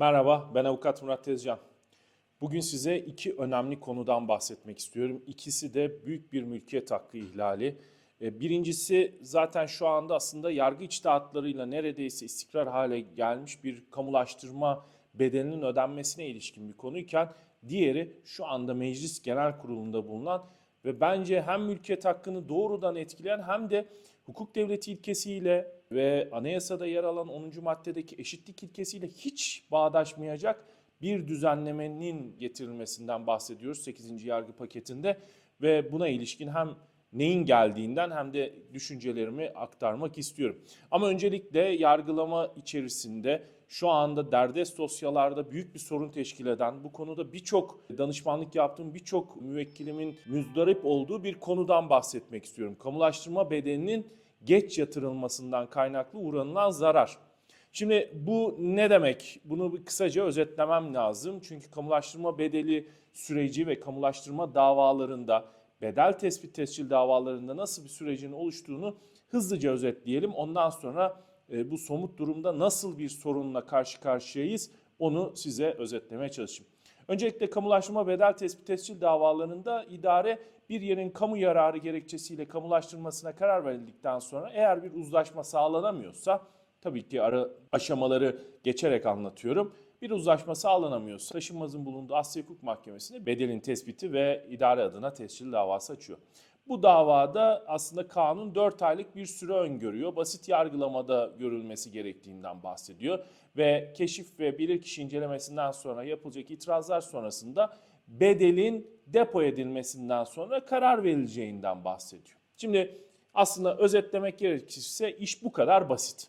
Merhaba, ben avukat Murat Tezcan. Bugün size iki önemli konudan bahsetmek istiyorum. İkisi de büyük bir mülkiyet hakkı ihlali. E, Birincisi zaten şu anda aslında yargı içtihatlarıyla neredeyse istikrar hale gelmiş bir kamulaştırma bedelinin ödenmesine ilişkin bir konuyken diğeri şu anda Meclis Genel Kurulu'nda bulunan ve bence hem mülkiyet hakkını doğrudan etkileyen hem de hukuk devleti ilkesiyle ve anayasada yer alan 10. maddedeki eşitlik ilkesiyle hiç bağdaşmayacak bir düzenlemenin getirilmesinden bahsediyoruz 8. yargı paketinde ve buna ilişkin hem neyin geldiğinden hem de düşüncelerimi aktarmak istiyorum. Ama öncelikle yargılama içerisinde şu anda derdest dosyalarda büyük bir sorun teşkil eden, bu konuda birçok danışmanlık yaptığım birçok müvekkilimin müzdarip olduğu bir konudan bahsetmek istiyorum. Kamulaştırma bedelinin geç yatırılmasından kaynaklı uğranılan zarar. Şimdi bu ne demek? Bunu kısaca özetlemem lazım. Çünkü kamulaştırma bedeli süreci ve kamulaştırma davalarında, bedel tespit tescil davalarında nasıl bir sürecin oluştuğunu hızlıca özetleyelim. Ondan sonra e, bu somut durumda nasıl bir sorunla karşı karşıyayız onu size özetlemeye çalışayım. Öncelikle kamulaştırma bedel tespit tescil davalarında idare bir yerin kamu yararı gerekçesiyle kamulaştırmasına karar verildikten sonra eğer bir uzlaşma sağlanamıyorsa tabii ki ara aşamaları geçerek anlatıyorum. Bir uzlaşma sağlanamıyorsa taşınmazın bulunduğu Asya Hukuk Mahkemesi'ne bedelin tespiti ve idare adına tescil davası açıyor. Bu davada aslında kanun 4 aylık bir süre öngörüyor. Basit yargılamada görülmesi gerektiğinden bahsediyor. Ve keşif ve bilirkişi incelemesinden sonra yapılacak itirazlar sonrasında bedelin depo edilmesinden sonra karar verileceğinden bahsediyor. Şimdi aslında özetlemek gerekirse iş bu kadar basit.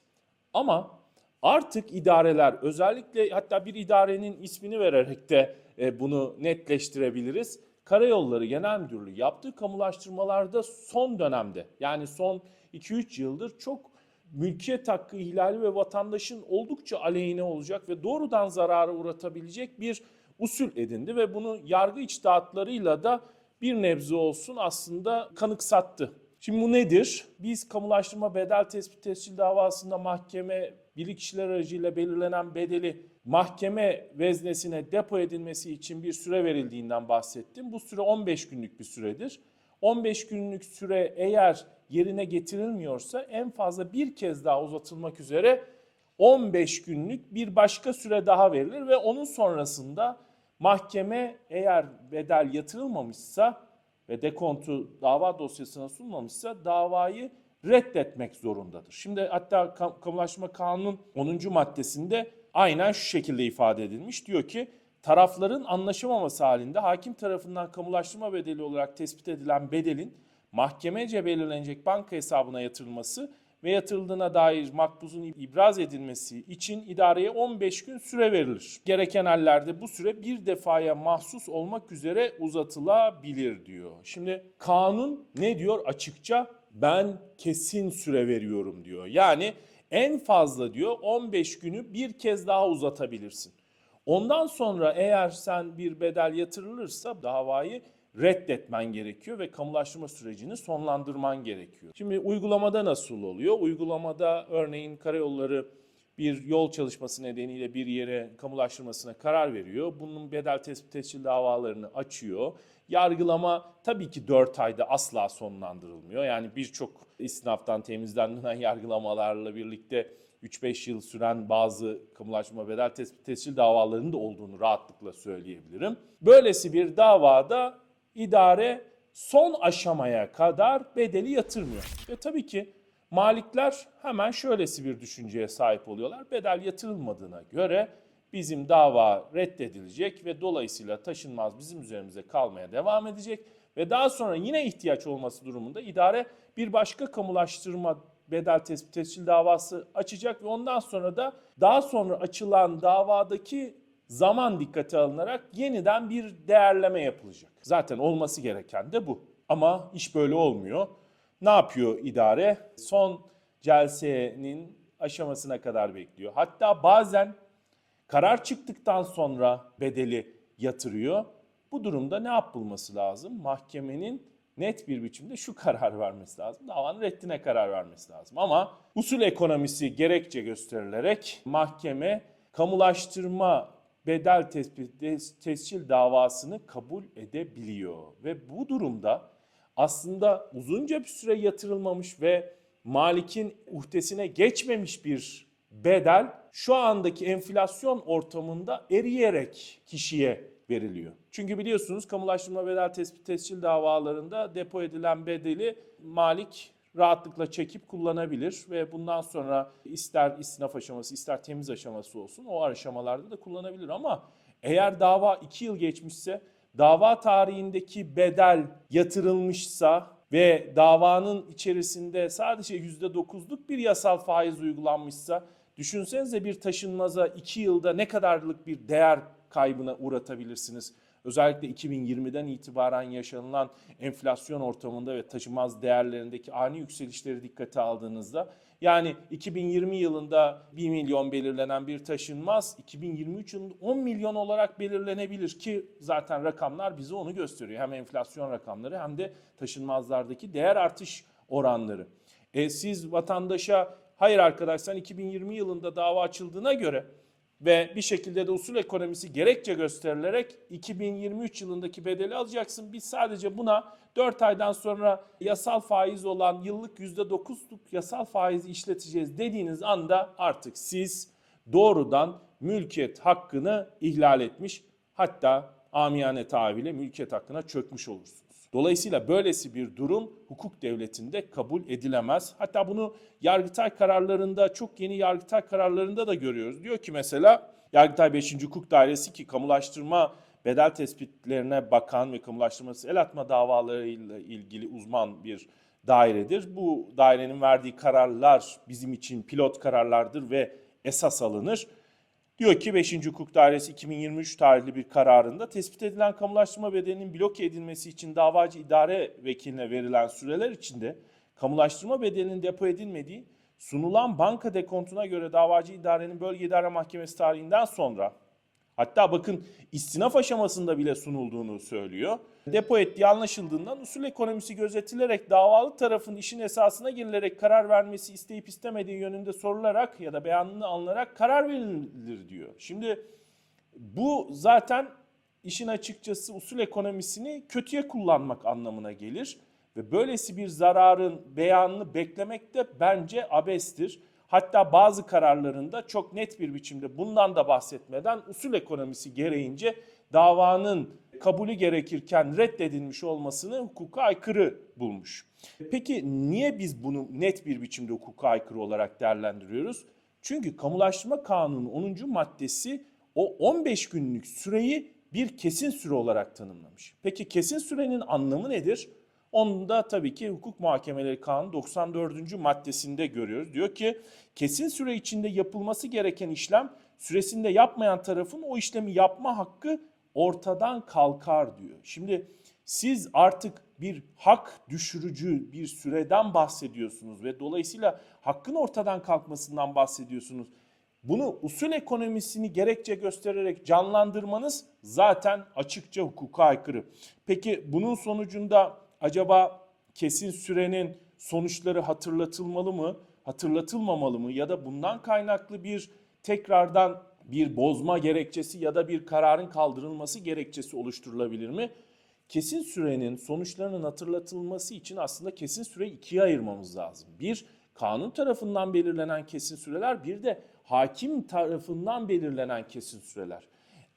Ama artık idareler özellikle hatta bir idarenin ismini vererek de e, bunu netleştirebiliriz. Karayolları Genel Müdürlüğü yaptığı kamulaştırmalarda son dönemde yani son 2-3 yıldır çok mülkiyet hakkı ihlali ve vatandaşın oldukça aleyhine olacak ve doğrudan zarara uğratabilecek bir usul edindi ve bunu yargı içtihatlarıyla da bir nebze olsun aslında kanıksattı. Şimdi bu nedir? Biz kamulaştırma bedel tespit tescil davasında mahkeme bilirkişiler aracıyla belirlenen bedeli mahkeme veznesine depo edilmesi için bir süre verildiğinden bahsettim. Bu süre 15 günlük bir süredir. 15 günlük süre eğer yerine getirilmiyorsa en fazla bir kez daha uzatılmak üzere 15 günlük bir başka süre daha verilir ve onun sonrasında mahkeme eğer bedel yatırılmamışsa ve dekontu dava dosyasına sunmamışsa davayı reddetmek zorundadır. Şimdi hatta kamulaşma kanunun 10. maddesinde aynen şu şekilde ifade edilmiş. Diyor ki tarafların anlaşamaması halinde hakim tarafından kamulaştırma bedeli olarak tespit edilen bedelin mahkemece belirlenecek banka hesabına yatırılması ve yatırıldığına dair makbuzun ibraz edilmesi için idareye 15 gün süre verilir. Gereken hallerde bu süre bir defaya mahsus olmak üzere uzatılabilir diyor. Şimdi kanun ne diyor açıkça? Ben kesin süre veriyorum diyor. Yani en fazla diyor 15 günü bir kez daha uzatabilirsin. Ondan sonra eğer sen bir bedel yatırılırsa davayı reddetmen gerekiyor ve kamulaştırma sürecini sonlandırman gerekiyor. Şimdi uygulamada nasıl oluyor? Uygulamada örneğin karayolları bir yol çalışması nedeniyle bir yere kamulaştırmasına karar veriyor. Bunun bedel tespit tescil davalarını açıyor. Yargılama tabii ki 4 ayda asla sonlandırılmıyor. Yani birçok istinaftan temizlenen yargılamalarla birlikte 3-5 yıl süren bazı kamulaştırma bedel tespit tescil davalarının da olduğunu rahatlıkla söyleyebilirim. Böylesi bir davada idare son aşamaya kadar bedeli yatırmıyor. Ve tabii ki malikler hemen şöylesi bir düşünceye sahip oluyorlar. Bedel yatırılmadığına göre bizim dava reddedilecek ve dolayısıyla taşınmaz bizim üzerimize kalmaya devam edecek ve daha sonra yine ihtiyaç olması durumunda idare bir başka kamulaştırma bedel tespit tescil davası açacak ve ondan sonra da daha sonra açılan davadaki zaman dikkate alınarak yeniden bir değerleme yapılacak. Zaten olması gereken de bu. Ama iş böyle olmuyor. Ne yapıyor idare? Son celsenin aşamasına kadar bekliyor. Hatta bazen karar çıktıktan sonra bedeli yatırıyor. Bu durumda ne yapılması lazım? Mahkemenin net bir biçimde şu karar vermesi lazım. Davanın reddine karar vermesi lazım. Ama usul ekonomisi gerekçe gösterilerek mahkeme kamulaştırma bedel tespit tes- tescil davasını kabul edebiliyor. Ve bu durumda aslında uzunca bir süre yatırılmamış ve malikin uhdesine geçmemiş bir bedel şu andaki enflasyon ortamında eriyerek kişiye veriliyor. Çünkü biliyorsunuz kamulaştırma bedel tespit tescil davalarında depo edilen bedeli malik rahatlıkla çekip kullanabilir ve bundan sonra ister istinaf aşaması ister temiz aşaması olsun o aşamalarda da kullanabilir ama eğer dava 2 yıl geçmişse dava tarihindeki bedel yatırılmışsa ve davanın içerisinde sadece %9'luk bir yasal faiz uygulanmışsa düşünsenize bir taşınmaza 2 yılda ne kadarlık bir değer kaybına uğratabilirsiniz. Özellikle 2020'den itibaren yaşanılan enflasyon ortamında ve taşınmaz değerlerindeki ani yükselişleri dikkate aldığınızda yani 2020 yılında 1 milyon belirlenen bir taşınmaz 2023 yılında 10 milyon olarak belirlenebilir ki zaten rakamlar bize onu gösteriyor. Hem enflasyon rakamları hem de taşınmazlardaki değer artış oranları. E, siz vatandaşa hayır arkadaş sen 2020 yılında dava açıldığına göre ve bir şekilde de usul ekonomisi gerekçe gösterilerek 2023 yılındaki bedeli alacaksın. Biz sadece buna 4 aydan sonra yasal faiz olan yıllık %9'luk yasal faizi işleteceğiz dediğiniz anda artık siz doğrudan mülkiyet hakkını ihlal etmiş hatta amiyane tabiriyle mülkiyet hakkına çökmüş olursunuz. Dolayısıyla böylesi bir durum hukuk devletinde kabul edilemez. Hatta bunu Yargıtay kararlarında çok yeni Yargıtay kararlarında da görüyoruz. Diyor ki mesela Yargıtay 5. Hukuk Dairesi ki kamulaştırma bedel tespitlerine bakan ve kamulaştırması el atma davalarıyla ilgili uzman bir dairedir. Bu dairenin verdiği kararlar bizim için pilot kararlardır ve esas alınır. Diyor ki 5. Hukuk Dairesi 2023 tarihli bir kararında tespit edilen kamulaştırma bedelinin bloke edilmesi için davacı idare vekiline verilen süreler içinde kamulaştırma bedelinin depo edilmediği sunulan banka dekontuna göre davacı idarenin bölge idare mahkemesi tarihinden sonra hatta bakın istinaf aşamasında bile sunulduğunu söylüyor. Depo ettiği anlaşıldığından usul ekonomisi gözetilerek davalı tarafın işin esasına girilerek karar vermesi isteyip istemediği yönünde sorularak ya da beyanını alınarak karar verilir diyor. Şimdi bu zaten işin açıkçası usul ekonomisini kötüye kullanmak anlamına gelir. Ve böylesi bir zararın beyanını beklemek de bence abestir. Hatta bazı kararlarında çok net bir biçimde bundan da bahsetmeden usul ekonomisi gereğince davanın kabulü gerekirken reddedilmiş olmasını hukuka aykırı bulmuş. Peki niye biz bunu net bir biçimde hukuka aykırı olarak değerlendiriyoruz? Çünkü kamulaştırma kanunu 10. maddesi o 15 günlük süreyi bir kesin süre olarak tanımlamış. Peki kesin sürenin anlamı nedir? Onu da tabii ki hukuk muhakemeleri kanunu 94. maddesinde görüyoruz. Diyor ki kesin süre içinde yapılması gereken işlem süresinde yapmayan tarafın o işlemi yapma hakkı ortadan kalkar diyor. Şimdi siz artık bir hak düşürücü bir süreden bahsediyorsunuz ve dolayısıyla hakkın ortadan kalkmasından bahsediyorsunuz. Bunu usul ekonomisini gerekçe göstererek canlandırmanız zaten açıkça hukuka aykırı. Peki bunun sonucunda acaba kesin sürenin sonuçları hatırlatılmalı mı, hatırlatılmamalı mı ya da bundan kaynaklı bir tekrardan bir bozma gerekçesi ya da bir kararın kaldırılması gerekçesi oluşturulabilir mi? Kesin sürenin sonuçlarının hatırlatılması için aslında kesin süreyi ikiye ayırmamız lazım. Bir, kanun tarafından belirlenen kesin süreler, bir de hakim tarafından belirlenen kesin süreler.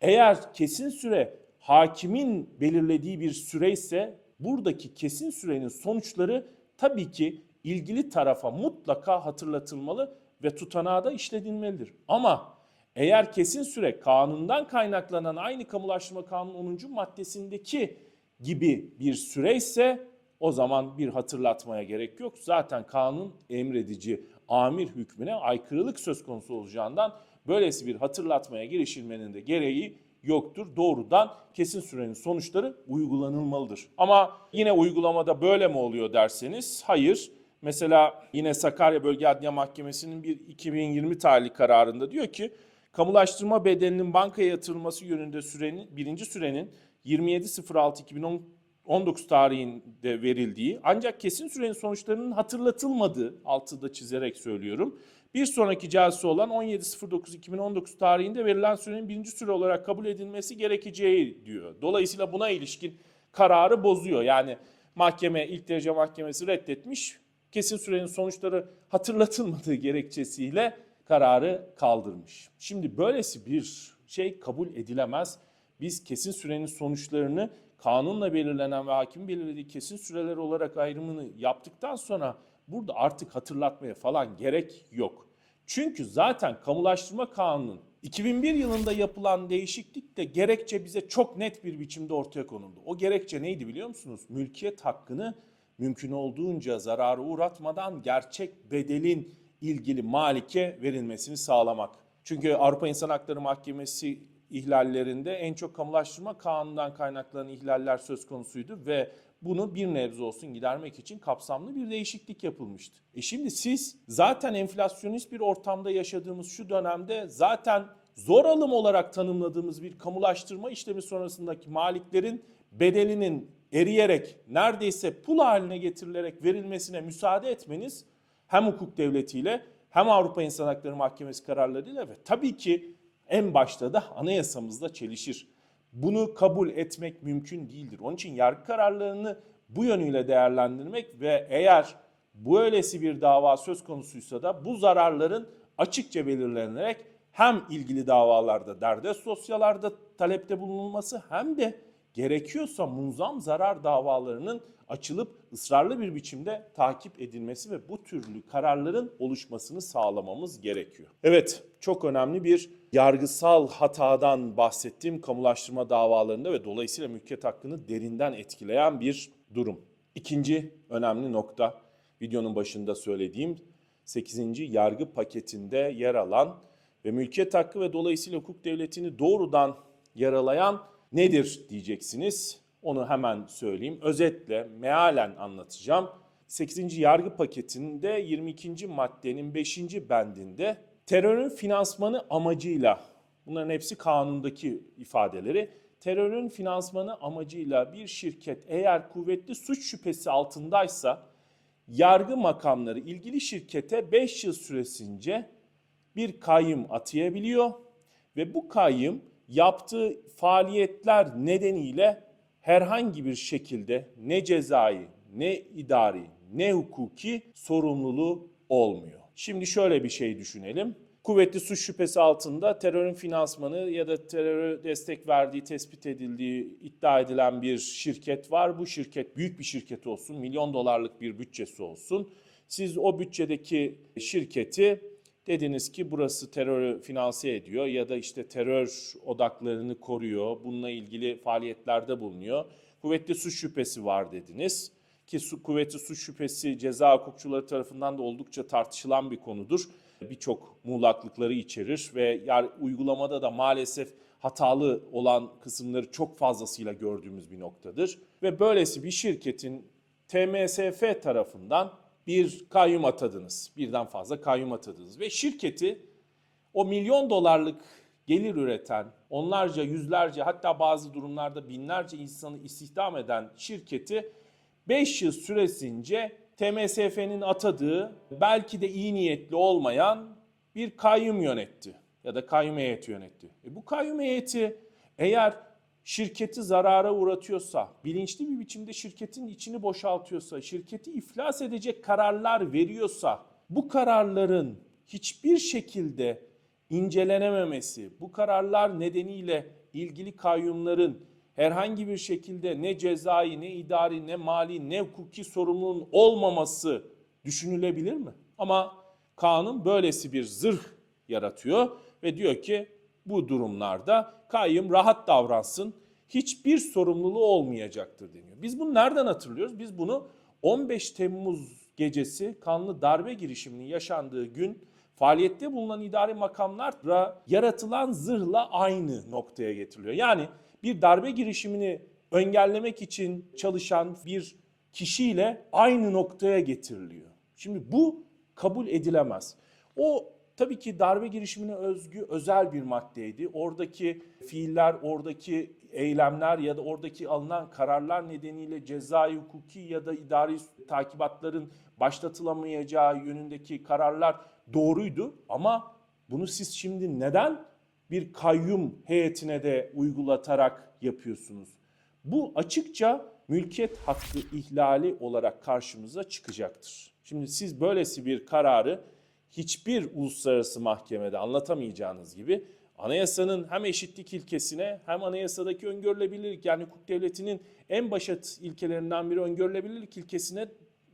Eğer kesin süre hakimin belirlediği bir süre ise buradaki kesin sürenin sonuçları tabii ki ilgili tarafa mutlaka hatırlatılmalı ve tutanağa da işledilmelidir. Ama eğer kesin süre kanundan kaynaklanan aynı kamulaştırma kanunu 10. maddesindeki gibi bir süre ise o zaman bir hatırlatmaya gerek yok. Zaten kanun emredici amir hükmüne aykırılık söz konusu olacağından böylesi bir hatırlatmaya girişilmenin de gereği yoktur. Doğrudan kesin sürenin sonuçları uygulanılmalıdır. Ama yine uygulamada böyle mi oluyor derseniz hayır. Mesela yine Sakarya Bölge Adliye Mahkemesi'nin bir 2020 tarihli kararında diyor ki kamulaştırma bedelinin bankaya yatırılması yönünde sürenin birinci sürenin 27.06.2019 tarihinde verildiği ancak kesin sürenin sonuçlarının hatırlatılmadığı altıda çizerek söylüyorum. Bir sonraki celse olan 17.09.2019 tarihinde verilen sürenin birinci süre olarak kabul edilmesi gerekeceği diyor. Dolayısıyla buna ilişkin kararı bozuyor. Yani mahkeme ilk derece mahkemesi reddetmiş. Kesin sürenin sonuçları hatırlatılmadığı gerekçesiyle kararı kaldırmış. Şimdi böylesi bir şey kabul edilemez. Biz kesin sürenin sonuçlarını kanunla belirlenen ve hakim belirlediği kesin süreler olarak ayrımını yaptıktan sonra burada artık hatırlatmaya falan gerek yok. Çünkü zaten kamulaştırma kanunun 2001 yılında yapılan değişiklikle gerekçe bize çok net bir biçimde ortaya konuldu. O gerekçe neydi biliyor musunuz? Mülkiyet hakkını mümkün olduğunca zarara uğratmadan gerçek bedelin ilgili malike verilmesini sağlamak. Çünkü Avrupa İnsan Hakları Mahkemesi ihlallerinde en çok kamulaştırma kanunundan kaynaklanan ihlaller söz konusuydu ve bunu bir nebze olsun gidermek için kapsamlı bir değişiklik yapılmıştı. E şimdi siz zaten enflasyonist bir ortamda yaşadığımız şu dönemde zaten zor alım olarak tanımladığımız bir kamulaştırma işlemi sonrasındaki maliklerin bedelinin eriyerek neredeyse pul haline getirilerek verilmesine müsaade etmeniz hem hukuk devletiyle hem Avrupa İnsan Hakları Mahkemesi kararlarıyla ve tabii ki en başta da anayasamızla çelişir. Bunu kabul etmek mümkün değildir. Onun için yargı kararlarını bu yönüyle değerlendirmek ve eğer bu öylesi bir dava söz konusuysa da bu zararların açıkça belirlenerek hem ilgili davalarda derdest dosyalarda talepte bulunulması hem de gerekiyorsa munzam zarar davalarının açılıp ısrarlı bir biçimde takip edilmesi ve bu türlü kararların oluşmasını sağlamamız gerekiyor. Evet, çok önemli bir yargısal hatadan bahsettiğim kamulaştırma davalarında ve dolayısıyla mülkiyet hakkını derinden etkileyen bir durum. İkinci önemli nokta videonun başında söylediğim 8. yargı paketinde yer alan ve mülkiyet hakkı ve dolayısıyla hukuk devletini doğrudan yaralayan nedir diyeceksiniz. Onu hemen söyleyeyim. Özetle, mealen anlatacağım. 8. yargı paketinde 22. maddenin 5. bendinde terörün finansmanı amacıyla, bunların hepsi kanundaki ifadeleri, terörün finansmanı amacıyla bir şirket eğer kuvvetli suç şüphesi altındaysa yargı makamları ilgili şirkete 5 yıl süresince bir kayyum atayabiliyor ve bu kayyum yaptığı faaliyetler nedeniyle herhangi bir şekilde ne cezai, ne idari, ne hukuki sorumluluğu olmuyor. Şimdi şöyle bir şey düşünelim. Kuvvetli suç şüphesi altında terörün finansmanı ya da teröre destek verdiği, tespit edildiği iddia edilen bir şirket var. Bu şirket büyük bir şirket olsun, milyon dolarlık bir bütçesi olsun. Siz o bütçedeki şirketi Dediniz ki burası terörü finanse ediyor ya da işte terör odaklarını koruyor. Bununla ilgili faaliyetlerde bulunuyor. Kuvvetli suç şüphesi var dediniz. Ki su, kuvvetli suç şüphesi ceza hukukçuları tarafından da oldukça tartışılan bir konudur. Birçok muğlaklıkları içerir ve yani uygulamada da maalesef hatalı olan kısımları çok fazlasıyla gördüğümüz bir noktadır. Ve böylesi bir şirketin TMSF tarafından bir kayyum atadınız. Birden fazla kayyum atadınız ve şirketi o milyon dolarlık gelir üreten, onlarca, yüzlerce hatta bazı durumlarda binlerce insanı istihdam eden şirketi 5 yıl süresince TMSF'nin atadığı belki de iyi niyetli olmayan bir kayyum yönetti ya da kayyum heyeti yönetti. E bu kayyum heyeti eğer şirketi zarara uğratıyorsa, bilinçli bir biçimde şirketin içini boşaltıyorsa, şirketi iflas edecek kararlar veriyorsa, bu kararların hiçbir şekilde incelenememesi, bu kararlar nedeniyle ilgili kayyumların herhangi bir şekilde ne cezai, ne idari, ne mali, ne hukuki sorumluluğun olmaması düşünülebilir mi? Ama kanun böylesi bir zırh yaratıyor ve diyor ki bu durumlarda kayyum rahat davransın, hiçbir sorumluluğu olmayacaktır deniyor. Biz bunu nereden hatırlıyoruz? Biz bunu 15 Temmuz gecesi kanlı darbe girişiminin yaşandığı gün faaliyette bulunan idari makamlarla yaratılan zırhla aynı noktaya getiriliyor. Yani bir darbe girişimini engellemek için çalışan bir kişiyle aynı noktaya getiriliyor. Şimdi bu kabul edilemez. O tabii ki darbe girişimine özgü özel bir maddeydi. Oradaki fiiller, oradaki eylemler ya da oradaki alınan kararlar nedeniyle cezai, hukuki ya da idari takibatların başlatılamayacağı yönündeki kararlar doğruydu ama bunu siz şimdi neden bir kayyum heyetine de uygulatarak yapıyorsunuz? Bu açıkça mülkiyet hakkı ihlali olarak karşımıza çıkacaktır. Şimdi siz böylesi bir kararı hiçbir uluslararası mahkemede anlatamayacağınız gibi anayasanın hem eşitlik ilkesine hem anayasadaki öngörülebilirlik yani hukuk devletinin en başat ilkelerinden biri öngörülebilirlik ilkesine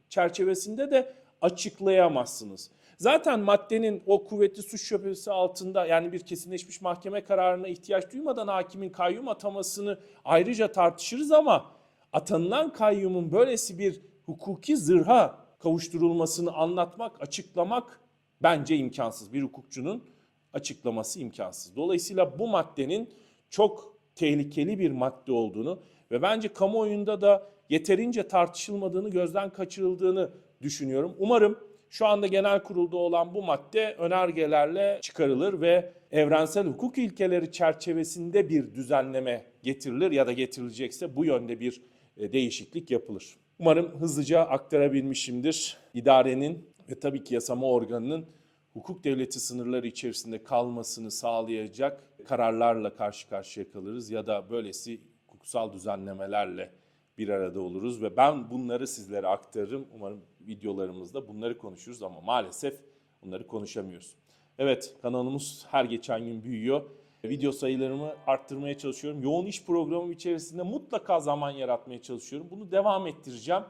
çerçevesinde de açıklayamazsınız. Zaten maddenin o kuvvetli suç şüphesi altında yani bir kesinleşmiş mahkeme kararına ihtiyaç duymadan hakimin kayyum atamasını ayrıca tartışırız ama atanılan kayyumun böylesi bir hukuki zırha kavuşturulmasını anlatmak, açıklamak bence imkansız. Bir hukukçunun açıklaması imkansız. Dolayısıyla bu maddenin çok tehlikeli bir madde olduğunu ve bence kamuoyunda da yeterince tartışılmadığını, gözden kaçırıldığını düşünüyorum. Umarım şu anda genel kurulda olan bu madde önergelerle çıkarılır ve evrensel hukuk ilkeleri çerçevesinde bir düzenleme getirilir ya da getirilecekse bu yönde bir e, değişiklik yapılır. Umarım hızlıca aktarabilmişimdir. İdarenin ve tabii ki yasama organının hukuk devleti sınırları içerisinde kalmasını sağlayacak kararlarla karşı karşıya kalırız ya da böylesi hukuksal düzenlemelerle bir arada oluruz ve ben bunları sizlere aktarırım. Umarım videolarımızda bunları konuşuruz ama maalesef bunları konuşamıyoruz. Evet kanalımız her geçen gün büyüyor. Video sayılarımı arttırmaya çalışıyorum. Yoğun iş programım içerisinde mutlaka zaman yaratmaya çalışıyorum. Bunu devam ettireceğim.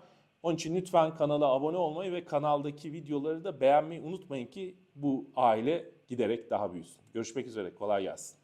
Onun için lütfen kanala abone olmayı ve kanaldaki videoları da beğenmeyi unutmayın ki bu aile giderek daha büyüsün. Görüşmek üzere. Kolay gelsin.